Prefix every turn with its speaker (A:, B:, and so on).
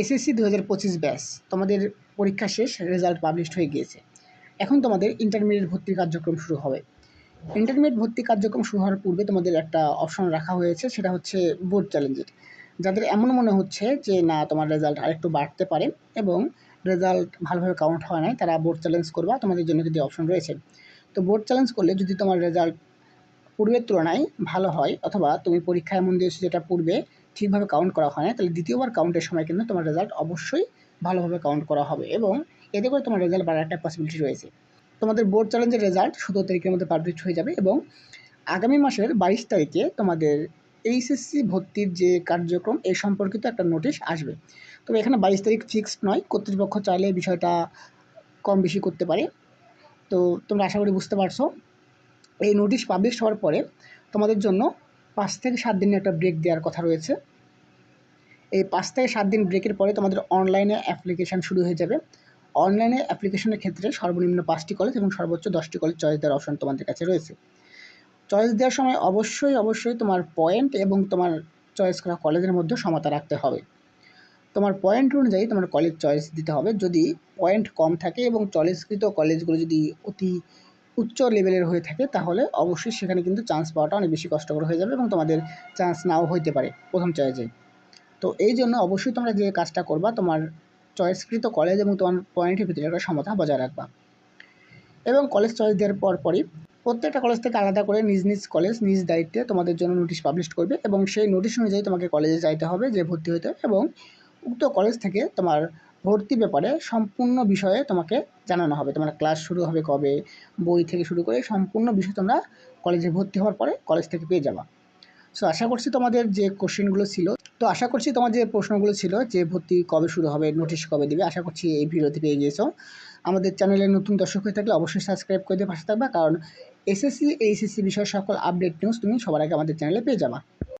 A: SSC দু হাজার পঁচিশ ব্যাস তোমাদের পরীক্ষা শেষ রেজাল্ট পাবলিশড হয়ে গিয়েছে। এখন তোমাদের ইন্টারমিডিয়েট ভর্তি কার্যক্রম শুরু হবে। ইন্টারমিডিয়েট ভর্তি কার্যক্রম শুরু হওয়ার পূর্বে তোমাদের একটা অপশন রাখা হয়েছে, সেটা হচ্ছে বোর্ড চ্যালেঞ্জের যাদের এমন মনে হচ্ছে যে, না, তোমার রেজাল্ট আরেকটু বাড়তে পারে এবং রেজাল্ট ভালোভাবে কাউন্ট হয় নাই, তারা বোর্ড চ্যালেঞ্জ করবা, তোমাদের জন্য যদি অপশন রয়েছে। তো বোর্ড চ্যালেঞ্জ করলে যদি তোমার রেজাল্ট পূর্বের তুলনায় ভালো হয়, অথবা তুমি পরীক্ষায় এমন দিয়েছ যেটা পূর্বে ঠিকভাবে কাউন্ট করা হয় না, তাহলে দ্বিতীয়বার কাউন্টের সময় কিন্তু তোমার রেজাল্ট অবশ্যই ভালোভাবে কাউন্ট করা হবে এবং এতে করে তোমার রেজাল্ট বাড়ার একটা পসিবিলিটি রয়েছে। তোমাদের বোর্ড চ্যালেঞ্জের রেজাল্ট সতেরো তারিখের মধ্যে পাবলিশ হয়ে যাবে এবং আগামী মাসের বাইশ তারিখে তোমাদের এইচএসসি ভর্তির যে কার্যক্রম এই সম্পর্কিত একটা নোটিশ আসবে। তবে এখানে বাইশ তারিখ ফিক্সড নয়, কর্তৃপক্ষ চাইলে বিষয়টা কম বেশি করতে পারে। তো তোমরা আশা করি বুঝতে পারছ। এই নোটিশ পাবলিশ হওয়ার পরে তোমাদের জন্য পাঁচ থেকে সাত দিনের একটা ব্রেক দেওয়ার কথা রয়েছে। এই পাঁচ থেকে সাত দিন ব্রেকের পরে তোমাদের অনলাইনে অ্যাপ্লিকেশান শুরু হয়ে যাবে। অনলাইনে অ্যাপ্লিকেশনের ক্ষেত্রে সর্বনিম্ন পাঁচটি কলেজ এবং সর্বোচ্চ দশটি কলেজ চয়েস দেওয়ার অপশন তোমাদের কাছে রয়েছে। চয়েস দেওয়ার সময় অবশ্যই অবশ্যই তোমার পয়েন্ট এবং তোমার চয়েস করা কলেজের মধ্যে সমতা রাখতে হবে। তোমার পয়েন্ট অনুযায়ী তোমার কলেজ চয়েস দিতে হবে। যদি পয়েন্ট কম থাকে এবং চয়েসকৃত কলেজগুলো যদি অতি উচ্চ লেভেলের হয়ে থাকে, তাহলে অবশ্যই সেখানে কিন্তু চান্স পাওয়াটা অনেক বেশি কষ্টকর হয়ে যাবে এবং তোমাদের চান্স নাও হইতে পারে প্রথম চয়েসে তো এই জন্য অবশ্যই তোমরা যে কাজটা করবা, তোমার চয়েসকৃত কলেজ এবং তোমার পয়েন্টের ভিতরে একটা সমতা বজায় রাখবা। এবং কলেজ চয়েস দেওয়ার পর পরই প্রত্যেকটা কলেজ থেকে আলাদা করে নিজ নিজ কলেজ নিজ দায়িত্বে তোমাদের জন্য নোটিশ পাবলিশ করবে এবং সেই নোটিশ অনুযায়ী তোমাকে কলেজে যাইতে হবে, যে ভর্তি হতে হবে এবং উক্ত কলেজ থেকে তোমার ভর্তি ব্যাপারে সম্পূর্ণ বিষয়ে তোমাকে জানানো হবে। তোমার ক্লাস শুরু হবে কবে? বই থেকে শুরু করে সম্পূর্ণ বিষয় তোমরা কলেজে ভর্তি হওয়ার পরে কলেজ থেকে পেয়ে যাবা। সো আশা করছি তোমাদের যে কোশ্চেনগুলো ছিল, তো আশা করছি তোমার যে প্রশ্নগুলো ছিল যে ভর্তি কবে শুরু হবে নোটিশ কবে দেবে, আশা করছি এই ভিডিওতে পেয়ে গিয়েছো আমাদের চ্যানেলে নতুন দর্শক হয়ে থাকলে অবশ্যই সাবস্ক্রাইব করে দিয়ে পাশে থাকবা, কারণ এসএসসি এইচএসসি বিষয়ে সকল আপডেট নিউজ তুমি সবার আগে আমাদের চ্যানেলে পেয়ে যাবা।